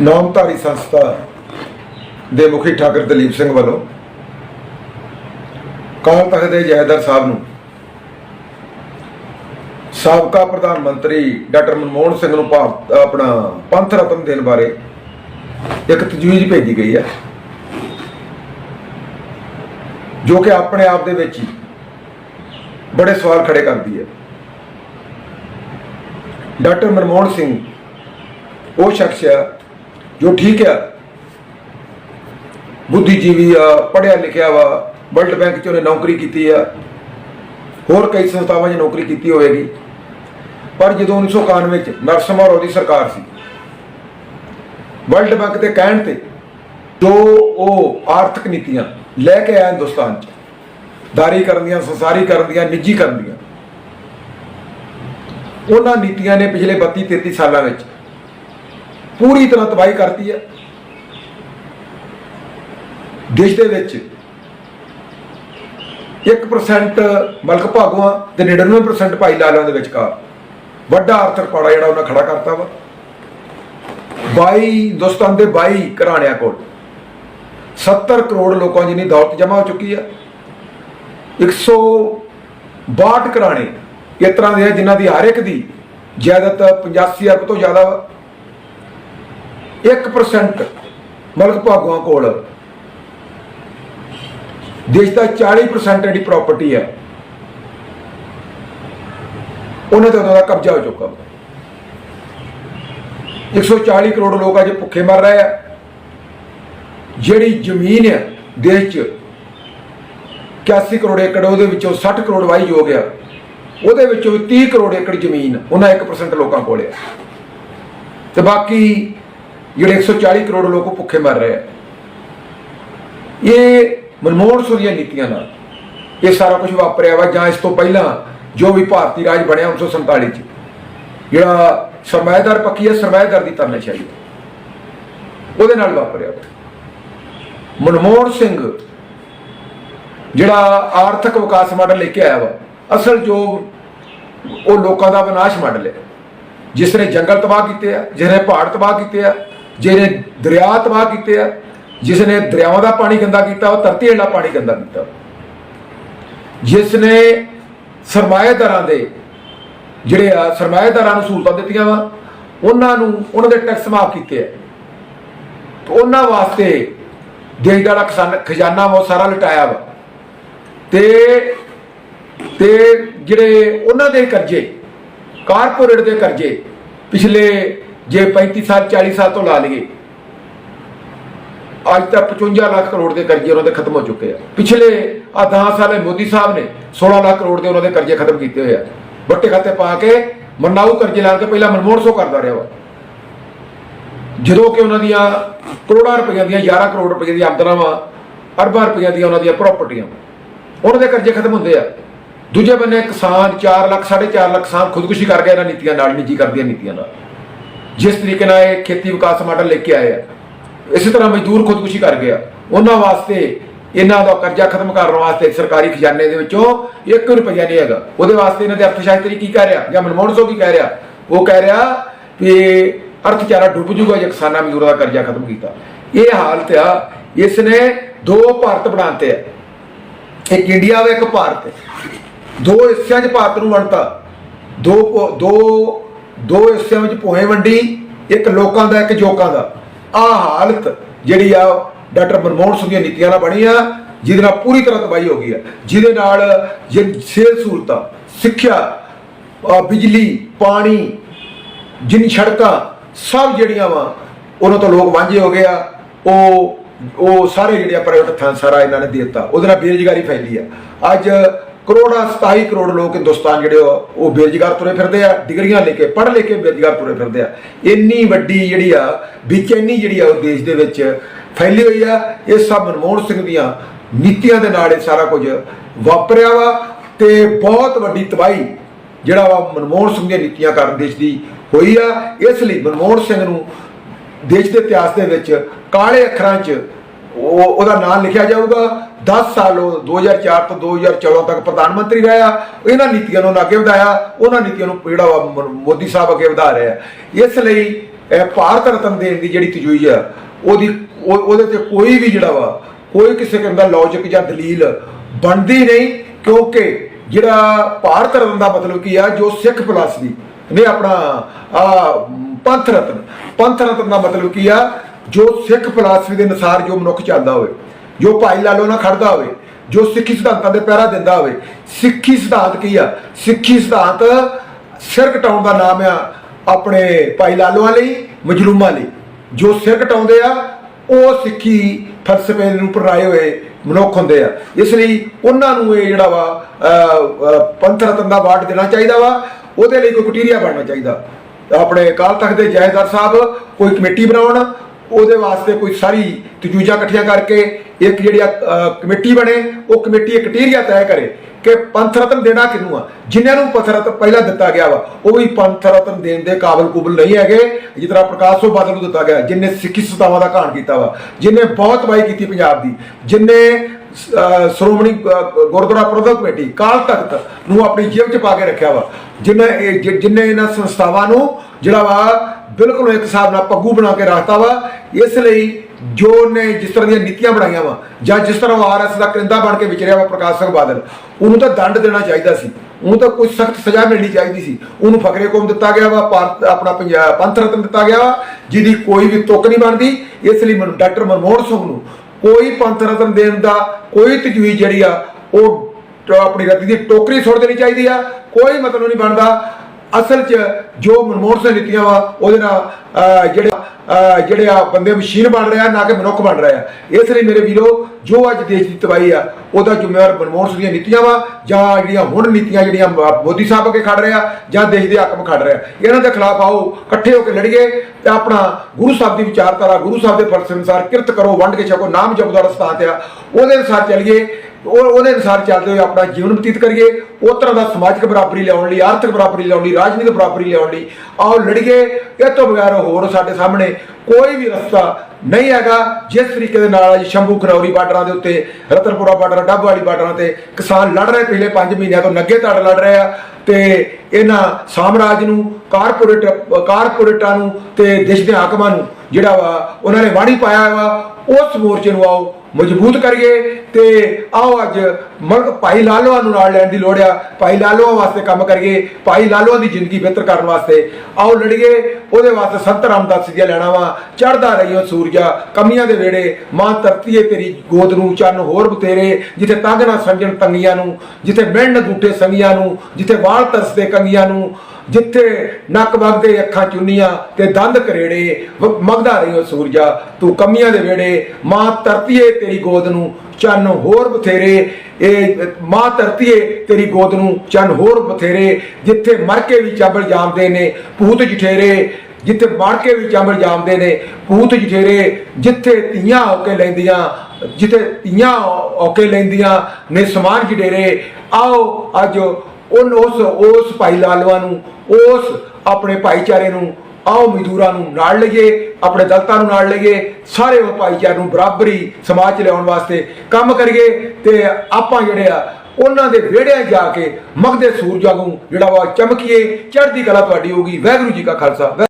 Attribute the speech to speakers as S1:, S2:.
S1: ਨਾਮਧਾਰੀ ਸੰਸਥਾ ਦੇ ਮੁਖੀ ਠਾਕਰ ਦਲੀਪ ਸਿੰਘ ਵੱਲੋਂ ਕਾਲ ਤਖਤ ਦੇ ਜਹੇਦਾਰ ਸਾਹਿਬ ਨੂੰ ਸਾਬਕਾ ਪ੍ਰਧਾਨ ਮੰਤਰੀ ਡਾਕਟਰ ਮਨਮੋਹਨ ਸਿੰਘ ਨੂੰ ਭਾਰਤ ਆਪਣਾ ਪੰਥ ਰਤਨ ਦੇਣ ਬਾਰੇ ਇੱਕ ਤਜਵੀਜ਼ ਭੇਜੀ ਗਈ ਹੈ। ਜੋ ਕਿ ਆਪਣੇ ਆਪ ਦੇ ਵਿੱਚ ਹੀ ਬੜੇ ਸਵਾਲ ਖੜੇ ਕਰਦੀ ਹੈ। ਡਾਕਟਰ ਮਨਮੋਹਨ ਸਿੰਘ ਉਹ ਸ਼ਖਸ ਆ ਜੋ ਠੀਕ ਆ। ਬੁੱਧੀਜੀਵੀ ਆ, ਪੜ੍ਹਿਆ ਲਿਖਿਆ ਵਾ, ਵਰਲਡ ਬੈਂਕ 'ਚ ਉਹਨੇ ਨੌਕਰੀ ਕੀਤੀ ਆ। ਹੋਰ ਕਈ ਸੰਸਥਾਵਾਂ 'ਚ ਨੌਕਰੀ ਕੀਤੀ ਹੋਵੇਗੀ। ਪਰ ਜਦੋਂ 1991 'ਚ ਨਰਸਿਮਹਾ ਰਾਓ ਦੀ ਸਰਕਾਰ ਸੀ, ਵਰਲਡ ਬੈਂਕ ਦੇ ਕਹਿਣ ਤੇ ਜੋ ਉਹ ਆਰਥਿਕ ਨੀਤੀਆਂ ਲੈ ਕੇ ਆਇਆ ਹਿੰਦੁਸਤਾਨ 'ਚ। ਦਾਰੀ ਕਰਨ ਦੀਆਂ, ਸੰਸਾਰੀ ਕਰਨ ਦੀਆਂ, ਨਿੱਜੀ ਕਰਨ ਦੀਆਂ। ਉਹਨਾਂ ਨੀਤੀਆਂ ਨੇ ਪਿਛਲੇ 32 33 ਸਾਲਾਂ ਵਿੱਚ ਪੂਰੀ ਤਰ੍ਹਾਂ ਤਬਾਹੀ ਕਰਤੀ ਹੈ। ਦੇਸ਼ ਦੇ ਵਿੱਚ 1% ਮਲਕ ਭਾਗੂਆਂ ਤੇ 99% ਭਾਈ ਲਾਲਿਆਂ ਦੇ ਵਿਚਕਾਰ ਵੱਡਾ ਆਰਥਿਕ ਪਾੜਾ ਜਿਹੜਾ ਉਹਨਾਂ ਖੜਾ ਕਰਤਾ ਵਾ। 22 ਹਿੰਦੁਸਤਾਨ ਦੇ 22 ਘਰਾਣਿਆਂ ਕੋਲ 70 ਕਰੋੜ ਲੋਕਾਂ ਜਿੰਨੀ ਦੌਲਤ ਜਮ੍ਹਾਂ ਹੋ ਚੁੱਕੀ ਆ। 162 ਘਰਾਣੇ ਇਸ ਤਰ੍ਹਾਂ ਦੇ ਆ ਜਿਨ੍ਹਾਂ ਦੀ ਹਰ ਇੱਕ ਦੀ ਜਾਇਦਾਦ 85 ਅਰਬ ਤੋਂ ਜ਼ਿਆਦਾ ਵਾ। 1% ਮਲਕ ਭਾਗੂਆਂ ਕੋਲ। ਦੇਸ਼ ਦਾ 40% ਜਿਹੜੀ ਪ੍ਰਾਪਰਟੀ ਹੈ, ਉਹਨਾਂ ਤੇ ਉਹਨਾਂ ਦਾ ਕਬਜ਼ਾ ਹੋ ਚੁੱਕਾ। 140 ਕਰੋੜ ਲੋਕ ਅਜੇ ਭੁੱਖੇ ਮਰ ਰਹੇ ਆ। ਜਿਹੜੀ ਜ਼ਮੀਨ ਹੈ ਦੇਸ਼ 'ਚ 81 ਕਰੋੜ ਏਕੜ, ਉਹਦੇ ਵਿੱਚੋਂ 60 ਕਰੋੜ ਵਾਈ ਹੋ ਗਿਆ। ਉਹਦੇ ਵਿੱਚੋਂ ਵੀ 30 ਕਰੋੜ ਏਕੜ ਜ਼ਮੀਨ, ਉਹਨਾਂ 1% ਲੋਕਾਂ ਕੋਲ ਹੈ। ਤੇ ਬਾਕੀ ਜਿਹੜੇ 140 ਕਰੋੜ ਲੋਕ ਭੁੱਖੇ ਮਰ ਰਹੇ ਆ। ਇਹ ਮਨਮੋਹਨ ਸਿੰਘ ਦੀਆਂ ਨੀਤੀਆਂ ਨਾਲ ਇਹ ਸਾਰਾ ਕੁਝ ਵਾਪਰਿਆ ਵਾ, ਜਾਂ ਇਸ ਤੋਂ ਪਹਿਲਾਂ ਜੋ ਵੀ ਭਾਰਤੀ ਰਾਜ ਬਣਿਆ 1947 ਚ। ਜਿਹੜਾ ਸਰਮਾਇਦਾਰ ਪੱਕੀ ਹੈ ਸਰਮਾਇਦਾਰ ਦੀ ਤਾਨਾਸ਼ਾਹੀ ਉਹਦੇ ਨਾਲ ਵਾਪਰਿਆ ਮਨਮੋਹਨ ਸਿੰਘ ਜਿਹੜਾ ਆਰਥਿਕ ਵਿਕਾਸ ਮਾਡਲ ਲੈ ਕੇ ਆਇਆ ਵਾ, ਅਸਲ ਜੋ ਉਹ ਲੋਕਾਂ ਦਾ ਵਿਨਾਸ਼ ਮਾਡਲ ਹੈ ਜਿਸ ਨੇ ਜੰਗਲ ਤਬਾਹ ਕੀਤੇ ਆ ਜਿਸਨੇ ਪਹਾੜ ਤਬਾਹ ਕੀਤੇ ਆ ਜਿਹਨੇ ਦਰਿਆ ਤਬਾਹ ਕੀਤੇ ਆ ਜਿਸ ਨੇ ਦਰਿਆਵਾਂ ਦਾ ਪਾਣੀ ਗੰਦਾ ਕੀਤਾ, ਉਹ ਧਰਤੀ ਹੇਠਲਾ ਪਾਣੀ ਗੰਦਾ ਕੀਤਾ। ਜਿਸ ਨੇ ਸਰਮਾਏਦਾਰਾਂ ਦੇ ਜਿਹੜੇ ਆ, ਸਰਮਾਏਦਾਰਾਂ ਨੂੰ ਸਹੂਲਤਾਂ ਦਿੱਤੀਆਂ ਵਾ, ਉਹਨਾਂ ਨੂੰ, ਉਹਨਾਂ ਦੇ ਟੈਕਸ ਮਾਫ ਕੀਤੇ ਆ। ਉਹਨਾਂ ਵਾਸਤੇ ਦੇਸ਼ ਦਾ ਖਜ਼ਾਨਾ- ਖਜ਼ਾਨਾ ਵਾ, ਉਹ ਸਾਰਾ ਲਟਾਇਆ ਵਾ। ਤੇ ਤੇ ਜਿਹੜੇ ਉਹਨਾਂ ਦੇ ਕਰਜ਼ੇ, ਕਾਰਪੋਰੇਟ ਦੇ ਕਰਜ਼ੇ, ਪਿਛਲੇ ਜੇ 35 ਸਾਲ 40 ਸਾਲ ਤੋਂ ਲਾ ਲਈਏ। ਅੱਜ ਤੱਕ 55 ਲੱਖ ਕਰੋੜ ਦੇ ਕਰਜ਼ੇ ਉਹਨਾਂ ਦੇ ਖਤਮ ਹੋ ਚੁੱਕੇ ਆ। ਪਿਛਲੇ ਆ 10 ਸਾਲੇ ਮੋਦੀ ਸਾਹਿਬ ਨੇ 16 ਲੱਖ ਕਰੋੜ ਦੇ ਉਹਨਾਂ ਦੇ ਕਰਜ਼ੇ ਖਤਮ ਕੀਤੇ ਹੋਏ ਆ। ਵੱਟੇ ਖਾਤੇ ਪਾ ਕੇ ਮਰਨਾਊ ਕਰਜ਼ੇ ਲਾ ਕੇ ਪਹਿਲਾਂ ਮਨਮੋਹਨ ਸੋ ਕਰਦਾ ਰਿਹਾ ਵਾ। ਜਦੋਂ ਕਿ ਉਹਨਾਂ ਦੀਆਂ ਕਰੋੜਾਂ ਰੁਪਈਆ ਦੀਆਂ 11 ਕਰੋੜ ਰੁਪਏ ਦੀਆਂ ਆਮਦਨਾਂ ਵਾ ਅਰਬਾਂ ਰੁਪਈਆ ਦੀਆਂ ਉਹਨਾਂ ਦੀਆਂ ਪ੍ਰਾਪਰਟੀਆਂ ਉਹਨਾਂ ਦੇ ਕਰਜ਼ੇ ਖਤਮ ਹੁੰਦੇ ਆ। ਦੂਜੇ ਬੰਨੇ ਕਿਸਾਨ 4 ਲੱਖ 4.5 ਲੱਖ ਕਿਸਾਨ ਖੁਦਕੁਸ਼ੀ ਕਰ ਗਏ ਇਹਨਾਂ ਨੀਤੀਆਂ ਨਾਲ, ਨਿੱਜੀ ਕਰਦੀਆਂ ਨੀਤੀਆਂ ਨਾਲ। ਜਿਸ ਤਰੀਕੇ ਨਾਲ ਇਹ ਖੇਤੀ ਵਿਕਾਸ ਮਾਡਲ ਲੈ ਕੇ ਆਏ ਆ, ਇਸੇ ਤਰ੍ਹਾਂ ਮਜ਼ਦੂਰ ਖੁਦਕੁਸ਼ੀ ਕਰ ਗਿਆ ਉਹਨਾਂ ਵਾਸਤੇ ਇਹਨਾਂ ਦਾ ਕਰਜ਼ਾ ਖਤਮ ਕਰਨ ਵਾਸਤੇ ਸਰਕਾਰੀ ਖਜ਼ਾਨੇ ਦੇ ਵਿੱਚੋਂ 1 ਰੁਪਈਆ ਨਹੀਂ ਹੈਗਾ। ਉਹਦੇ ਵਾਸਤੇ ਇਹਨਾਂ ਦੇ ਅਰਥਸ਼ਾਸਤਰੀ ਕੀ ਕਹਿ ਰਿਹਾ, ਜਾਂ ਮਨਮੋਹਨ ਸਿੰਘ ਕੀ ਕਹਿ ਰਿਹਾ, ਉਹ ਕਹਿ ਰਿਹਾ ਕਿ ਅਰਥਚਾਰਾ ਡੁੱਬ ਜੂਗਾ ਜੇ ਕਿਸਾਨਾਂ ਮਜ਼ਦੂਰਾਂ ਦਾ ਕਰਜ਼ਾ ਖਤਮ ਕੀਤਾ। ਇਹ ਹਾਲਤ ਆ ਇਸ ਨੇ ਦੋ ਭਾਰਤ ਬਣਾਤੇ ਆ। ਇੱਕ ਇੰਡੀਆ ਵਾ ਇੱਕ ਭਾਰਤ। ਦੋ ਹਿੱਸਿਆਂ 'ਚ ਭਾਰਤ ਨੂੰ ਵੰਡਤਾ। ਦੋ ਦੋ ਦੋ ਹਿੱਸਿਆਂ ਵਿੱਚ ਭੋਏ ਵੰਡੀ, ਇੱਕ ਲੋਕਾਂ ਦਾ, ਇੱਕ ਜੋਕਾਂ ਦਾ। ਆ ਹਾਲਤ ਜਿਹੜੀ ਆ, ਡਾਕਟਰ ਮਨਮੋਹਨ ਸਿੰਘ ਦੀਆਂ ਨੀਤੀਆਂ ਨਾਲ ਬਣੀ ਆ, ਜਿਹਦੇ ਨਾਲ ਪੂਰੀ ਤਰ੍ਹਾਂ ਤਬਾਹੀ ਹੋ ਗਈ ਆ। ਜਿਹਦੇ ਨਾਲ ਜੇ ਸਿਹਤ ਸਹੂਲਤਾਂ, ਸਿੱਖਿਆ ਬਿਜਲੀ, ਪਾਣੀ, ਜਿੰਨੀ ਸੜਕਾਂ, ਸਭ ਜਿਹੜੀਆਂ ਵਾ, ਉਹਨਾਂ ਤੋਂ ਲੋਕ ਵਾਂਝੇ ਹੋ ਗਏ ਆ। ਉਹ ਉਹ ਸਾਰੇ ਜਿਹੜੇ ਆ ਪ੍ਰਾਈਵੇਟ ਥਾਂ ਸਾਰਾ ਇਹਨਾਂ ਨੇ ਦੇ ਦਿੱਤਾ। ਉਹਦੇ ਨਾਲ ਬੇਰੁਜ਼ਗਾਰੀ ਫੈਲੀ ਆ। ਅੱਜ ਕਰੋੜਾਂ 27 ਕਰੋੜ ਲੋਕ ਹਿੰਦੁਸਤਾਨ ਜਿਹੜੇ ਆ, ਉਹ ਬੇਰੁਜ਼ਗਾਰ ਤੁਰੇ ਫਿਰਦੇ ਆ ਡਿਗਰੀਆਂ ਲੈ ਕੇ ਪੜ੍ਹ ਲੈ ਕੇ ਬੇਰੁਜ਼ਗਾਰ ਤੁਰੇ ਫਿਰਦੇ ਆ। ਇੰਨੀ ਵੱਡੀ ਜਿਹੜੀ ਆ ਬੇਚੈਨੀ ਜਿਹੜੀ ਆ ਉਹ ਦੇਸ਼ ਦੇ ਵਿੱਚ ਫੈਲੀ ਹੋਈ ਆ ਇਹ ਸਭ ਮਨਮੋਹਨ ਸਿੰਘ ਦੀਆਂ ਨੀਤੀਆਂ ਦੇ ਨਾਲ ਇਹ ਸਾਰਾ ਕੁਝ ਵਾਪਰਿਆ ਵਾ ਤੇ ਬਹੁਤ ਵੱਡੀ ਤਬਾਹੀ ਜਿਹੜਾ ਵਾ ਮਨਮੋਹਨ ਸਿੰਘ ਦੀਆਂ ਨੀਤੀਆਂ ਕਾਰਨ ਦੇਸ਼ ਦੀ ਹੋਈ ਆ। ਇਸ ਲਈ ਮਨਮੋਹਨ ਸਿੰਘ ਨੂੰ ਦੇਸ਼ ਦੇ ਇਤਿਹਾਸ ਦੇ ਵਿੱਚ ਕਾਲੇ ਅੱਖਰਾਂ 'ਚ ਉਹ ਉਹਦਾ ਨਾਮ ਲਿਖਿਆ ਜਾਊਗਾ। 10 ਸਾਲ ਉਹ 2004 ਤੋਂ 2014 ਤੱਕ ਪ੍ਰਧਾਨ ਮੰਤਰੀ ਰਿਹਾ। ਇਹਨਾਂ ਨੀਤੀਆਂ ਨੂੰ ਅੱਗੇ ਵਧਾਇਆ। ਉਹਨਾਂ ਨੀਤੀਆਂ ਨੂੰ ਜਿਹੜਾ ਵਾ ਮੋਦੀ ਸਾਹਿਬ ਅੱਗੇ ਵਧਾ ਰਿਹਾ। ਇਸ ਲਈ ਭਾਰਤ ਰਤਨ ਦੇਣ ਦੀ ਜਿਹੜੀ ਤਜਵੀਜ਼ ਆ, ਉਹਦੀ ਉਹਦੇ ਤੇ ਕੋਈ ਵੀ ਜਿਹੜਾ ਵਾ, ਕੋਈ ਕਿਸੇ ਕਿਸਮ ਦਾ ਲੌਜੀਕ ਜਾਂ ਦਲੀਲ ਬਣਦੀ ਨਹੀਂ, ਕਿਉਂਕਿ ਜਿਹੜਾ ਭਾਰਤ ਰਤਨ ਦਾ ਮਤਲਬ ਕੀ ਆ, ਜੋ ਸਿੱਖ ਫਲਸਫੀ ਨੇ ਆਪਣਾ, ਆ, ਪੰਥ ਰਤਨ। ਪੰਥ ਰਤਨ ਦਾ ਮਤਲਬ ਕੀ ਆ ਜੋ ਸਿੱਖ ਫਲਸਫੀ ਦੇ ਅਨੁਸਾਰ ਜੋ ਮਨੁੱਖ ਚੱਲਦਾ ਹੋਵੇ, ਜੋ ਭਾਈ ਲਾਲੋ ਨਾਲ ਖੜਦਾ ਹੋਵੇ, ਜੋ ਸਿੱਖੀ ਸਿਧਾਂਤਾਂ ਦੇ ਪਹਿਰਾ ਦਿੰਦਾ ਹੋਵੇ, ਸਿੱਖੀ ਸਿਧਾਂਤ ਕੀ ਆ? ਸਿੱਖੀ ਸਿਧਾਂਤ ਸਿਰ ਘਟਾਉਣ ਦਾ ਨਾਮ ਆ ਆਪਣੇ ਭਾਈ ਲਾਲੋਆਂ ਲਈ, ਮਜਲੂਮਾਂ ਲਈ। ਜੋ ਸਿਰ ਘਟਾਉਂਦੇ ਆ, ਉਹ ਸਿੱਖੀ ਫਲਸਫੇ ਨੂੰ ਪਰਾਏ ਹੋਏ ਮਨੁੱਖ ਹੁੰਦੇ ਆ। ਇਸ ਲਈ ਉਹਨਾਂ ਨੂੰ ਇਹ ਜਿਹੜਾ ਵਾ ਪੰਥ ਰਤਨ ਦਾ ਵਾਰਡ ਦੇਣਾ ਚਾਹੀਦਾ ਵਾ। ਉਹਦੇ ਲਈ ਕੋਈ ਕਟੀਰੀਆ ਬਣਨਾ ਚਾਹੀਦਾ। ਆਪਣੇ ਅਕਾਲ ਤਖਤ ਦੇ ਜਥੇਦਾਰ ਸਾਹਿਬ ਕੋਈ ਕਮੇਟੀ ਬਣਾਉਣ ਉਹਦੇ ਵਾਸਤੇ ਕੋਈ ਸਾਰੀ ਤਜੂਜਾ ਇਕੱਠੀਆਂ ਕਰਕੇ ਇੱਕ ਜਿਹੜੀ ਆ, ਕਮੇਟੀ ਬਣੇ ਉਹ ਕਮੇਟੀ ਇੱਕ ਟੀਰੀਆ ਤੈਅ ਕਰੇ ਕਿ ਪੰਥ ਰਤਨ ਦੇਣਾ ਕਿਹਨੂੰ ਆ? ਜਿਨ੍ਹਾਂ ਨੂੰ ਪੰਥ ਰਤਨ ਪਹਿਲਾਂ ਦਿੱਤਾ ਗਿਆ ਵਾ ਉਹ ਵੀ ਪੰਥ ਰਤਨ ਦੇਣ ਦੇ ਕਾਬਲ ਕੁਬਲ ਨਹੀਂ ਹੈਗੇ। ਜਿਸ ਤਰ੍ਹਾਂ ਪ੍ਰਕਾਸ਼ ਸਿੰਘ ਬਾਦਲ ਨੂੰ ਦਿੱਤਾ ਗਿਆ ਜਿਨ੍ਹਾਂ ਸਿੱਖੀ ਸਤਾਵਾਂ ਦਾ ਘਾਣ ਕੀਤਾ ਵਾ ਜਿਨ੍ਹਾਂ ਬਹੁਤ ਵਾਈ ਕੀਤੀ ਪੰਜਾਬ ਦੀ ਜਿਨ੍ਹਾਂ ਸ਼੍ਰੋਮਣੀ ਗੁਰਦੁਆਰਾ ਪ੍ਰਬੰਧਕ ਕਮੇਟੀ ਕਾਲ ਤਖਤ ਨੂੰ ਆਪਣੀ ਜੇਬ 'ਚ ਪਾ ਕੇ ਰੱਖਿਆ ਵਾ ਜਿਨ੍ਹਾਂ ਇਹ ਜਿਨ੍ਹਾਂ ਇਹਨਾਂ ਸੰਸਥਾਵਾਂ ਨੂੰ ਜਿਹੜਾ ਵਾ ਬਿਲਕੁਲ ਇੱਕ ਹਿਸਾਬ ਨਾਲ ਪੱਗੂ ਬਣਾ ਕੇ ਰੱਖਤਾ ਵਾ, ਇਸ ਲਈ ਜੋ ਨੇ ਜਿਸ ਤਰ੍ਹਾਂ ਦੀਆਂ ਨੀਤੀਆਂ ਬਣਾਈਆਂ ਵਾ, ਜਾਂ ਜਿਸ ਤਰ੍ਹਾਂ ਆਰਐਸ ਦਾ ਕਰਿੰਦਾ ਬਣ ਕੇ ਵਿਚਰਿਆ ਵਾ ਪ੍ਰਕਾਸ਼ ਸਿੰਘ ਬਾਦਲ, ਉਹਨੂੰ ਤਾਂ ਦੰਡ ਦੇਣਾ ਚਾਹੀਦਾ ਸੀ। ਉਹਨੂੰ ਤਾਂ ਕੋਈ ਸਖਤ ਸਜ਼ਾ ਮਿਲਣੀ ਚਾਹੀਦੀ ਸੀ। ਉਹਨੂੰ ਫਕਰੇ ਕੌਮ ਦਿੱਤਾ ਗਿਆ ਵਾ, ਭਾਰਤ ਆਪਣਾ ਪੰਜਾਬ, ਪੰਥ ਰਤਨ ਦਿੱਤਾ ਗਿਆ ਵਾ, ਜਿਹਦੀ ਕੋਈ ਵੀ ਤੁਕ ਨਹੀਂ ਬਣਦੀ। ਇਸ ਲਈ ਮਨ, ਡਾਕਟਰ ਮਨਮੋਹਨ ਸਿੰਘ ਨੂੰ ਕੋਈ ਪੰਥ ਰਤਨ ਦੇਣ ਦਾ ਕੋਈ ਤਜਵੀਜ਼ ਜਿਹੜੀ ਆ, ਉਹ ਆਪਣੀ ਰੱਤੀ ਦੀ ਟੋਕਰੀ ਸੁੱਟ ਦੇਣੀ ਚਾਹੀਦੀ ਆ। ਕੋਈ ਮਤਲਬ ਨਹੀਂ ਬਣਦਾ। ਅਸਲ 'ਚ ਜੋ ਮਨਮੋਹਨ ਸਿੰਘ ਨੀਤੀਆਂ ਵਾ ਉਹਦੇ ਨਾਲ ਅਹ, ਜਿਹੜੇ ਅਹ, ਜਿਹੜੇ ਆ ਬੰਦੇ ਮਸ਼ੀਨ ਬਣ ਰਿਹਾ ਨਾ ਕਿ ਮਨੁੱਖ ਬਣ ਰਿਹਾ ਇਸ ਲਈ ਮੇਰੇ ਵੀਰੋ ਜੋ ਅੱਜ ਦੇਸ਼ ਦੀ ਤਬਾਹੀ ਆ ਉਹਦਾ ਜ਼ਿੰਮੇਵਾਰ ਮਨਮੋਹਨ ਸਿੰਘ ਦੀਆਂ ਨੀਤੀਆਂ ਵਾ ਜਾਂ ਜਿਹੜੀਆਂ ਹੁਣ ਨੀਤੀਆਂ ਜਿਹੜੀਆਂ ਮੋਦੀ ਸਾਹਿਬ ਅੱਗੇ ਖੜ ਰਿਹਾ ਜਾਂ ਦੇਸ਼ ਦੇ ਹਾਕਮ ਖੜ ਰਿਹਾ ਇਹਨਾਂ ਦੇ ਖਿਲਾਫ ਆਓ ਇਕੱਠੇ ਹੋ ਕੇ ਲੜੀਏ ਤੇ ਆਪਣਾ ਗੁਰੂ ਸਾਹਿਬ ਦੀ ਵਿਚਾਰਧਾਰਾ ਗੁਰੂ ਸਾਹਿਬ ਦੇ ਫਲਸਫੇ ਅਨੁਸਾਰ ਕਿਰਤ ਕਰੋ ਵੰਡ ਕੇ ਛਕੋ ਨਾਮ ਜਪੋ ਦਾ ਰਸਤਾ ਤੇ ਆ। ਉਹਦੇ ਅਨੁਸਾਰ ਚੱਲੀਏ। ਉਹ ਉਹਦੇ ਅਨੁਸਾਰ ਚੱਲਦੇ ਹੋਏ ਆਪਣਾ ਜੀਵਨ ਬਤੀਤ ਕਰੀਏ। ਉਹ ਤਰ੍ਹਾਂ ਦਾ ਸਮਾਜਿਕ ਬਰਾਬਰੀ ਲਿਆਉਣ ਲਈ, ਆਰਥਿਕ ਬਰਾਬਰੀ ਲਿਆਉਣ ਲਈ, ਰਾਜਨੀਤਿਕ ਬਰਾਬਰੀ ਲਿਆਉਣ ਲਈ ਆਓ ਲੜੀਏ। ਇਹ ਤੋਂ ਬਗੈਰ ਹੋਰ ਸਾਡੇ ਸਾਹਮਣੇ ਕੋਈ ਵੀ ਰਸਤਾ ਨਹੀਂ ਹੈਗਾ। ਜਿਸ ਤਰੀਕੇ ਦੇ ਨਾਲ ਅੱਜ ਸ਼ੰਭੂ ਖਨੌਰੀ ਬਾਰਡਰਾਂ ਦੇ ਉੱਤੇ, ਰਤਨਪੁਰਾ ਬਾਰਡਰ ਡੱਬ ਵਾਲੀ ਬਾਰਡਰਾਂ ਤੇ ਕਿਸਾਨ ਲੜ ਰਹੇ ਪਿਛਲੇ 5 ਮਹੀਨਿਆਂ ਤੋਂ ਨੱਗੇ ਧੜ ਲੜ ਰਹੇ ਆ ਤੇ ਇਹਨਾਂ ਸਾਮਰਾਜ ਨੂੰ, ਕਾਰਪੋਰੇਟ, ਕਾਰਪੋਰੇਟਾਂ ਨੂੰ ਤੇ ਦੇਸ਼ ਦੇ ਹਾਕਮਾਂ ਨੂੰ ਜਿਹੜਾ ਵਾ ਉਹਨਾਂ ਨੇ ਵਾੜੀ ਪਾਇਆ ਵਾ, ਉਸ ਮੋਰਚੇ ਨੂੰ ਆਓ, ਮਜ਼ਬੂਤ ਕਰੀਏ ਤੇ ਆਓ ਅੱਜ ਮਗ ਭਾਈ ਲਾਲੋਆਂ ਨੂੰ ਨਾਲ ਲੈਣ ਦੀ ਲੋੜ ਆ। ਭਾਈ ਲਾਲੋਆਂ ਵਾਸਤੇ ਕੰਮ ਕਰੀਏ, ਭਾਈ ਲਾਲੋਆਂ ਦੀ ਜ਼ਿੰਦਗੀ ਬਿਹਤਰ ਕਰਨ ਵਾਸਤੇ। ਆਓ ਲੜੀਏ, ਉਹਦੇ ਵਾਸਤੇ ਸੰਤ ਰਾਮਦਾਸ ਜੀ ਲੈਣਾ ਵਾ। ਚੜਦਾ ਰਹੀਓ ਸੂਰਜਾ, ਕਮੀਆਂ ਦੇ ਵੇੜੇ ਮਾਂ ਧਰਤੀਏ ਤੇਰੀ ਗੋਦ ਨੂੰ ਚੰਨ ਹੋਰ ਬਤੇਰੇ ਜਿੱਥੇ ਤੰਗ ਨਾ ਸੰਜਣ ਤੰਗੀਆਂ ਨੂੰ, ਜਿੱਥੇ ਮਿਹਣ ਗੂਟੇ ਸੰਗੀਆਂ ਨੂੰ, ਜਿੱਥੇ ਵਾਲ ਤਰਸਦੇ ਕੰਗੀਆਂ ਨੂੰ, ਜਿੱਥੇ ਨੱਕ ਵਗਦੇ ਅੱਖਾਂ ਚੁੰਨੀਆਂ ਤੇ ਦੰਦ ਕਰੇੜੇ, ਵ- ਮਗਦਾ ਰਹੀਓ ਸੂਰਜਾ। ਤੂੰ ਕਮੀਆਂ ਦੇ ਵੇੜੇ ਮਾਂ ਧਰਤੀਏ ਤੇਰੀ ਗੋਦ ਨੂੰ ਚੰਨ ਹੋਰ ਬਥੇਰੇ। ਇਹ ਮਾਂ ਧਰਤੀਏ ਤੇਰੀ ਗੋਦ ਨੂੰ ਚੰਨ ਹੋਰ ਬਥੇਰੇ, ਜਿੱਥੇ ਮਰ ਕੇ ਵੀ ਚਾਬਲ ਜਾਮਦੇ ਨੇ, ਭੂਤ ਜਠੇਰੇ, ਜਿੱਥੇ ਮਰ ਕੇ ਵੀ ਚਾਬਲ ਜਾਮਦੇ ਨੇ, ਭੂਤ ਜਠੇਰੇ, ਜਿੱਥੇ ਧੀਆਂ ਹੋ ਕੇ ਲੈਂਦੀਆਂ, ਜਿੱਥੇ ਧੀਆਂ ਹੋ ਕੇ ਲੈਂਦੀਆਂ ਨੇ ਸਮਾਨ ਜਡੇਰੇ, ਆਓ ਅੱਜ ਉਨ ਉਸ ਉਸ ਭਾਈ ਲਾਲਵਾ ਨੂੰ, ਉਸ ਆਪਣੇ ਭਾਈਚਾਰੇ ਨੂੰ ਆਓ ਮਜ਼ਦੂਰਾਂ ਨੂੰ ਨਾਲ ਲਈਏ, ਆਪਣੇ ਦਲਤਾਂ ਨੂੰ ਨਾਲ ਲਈਏ, ਸਾਰੇ ਉਹ ਭਾਈਚਾਰੇ ਨੂੰ ਬਰਾਬਰੀ ਸਮਾਜ ਚ ਲਿਆਉਣ ਵਾਸਤੇ ਕੰਮ ਕਰੀਏ ਤੇ ਆਪਾਂ ਜਿਹੜੇ ਆ, ਉਹਨਾਂ ਦੇ ਵਿਹੜਿਆਂ ਜਾ ਕੇ ਮਗਦੇ ਸੂਰਜਾਂ ਨੂੰ ਜਿਹੜਾ ਵਾ ਚਮਕੀਏ, ਚੜ੍ਹਦੀ ਕਲਾ ਤੁਹਾਡੀ ਹੋਊਗੀ। ਵਾਹਿਗੁਰੂ ਜੀ ਕਾ ਖਾਲਸਾ। ਵਾਹਿ-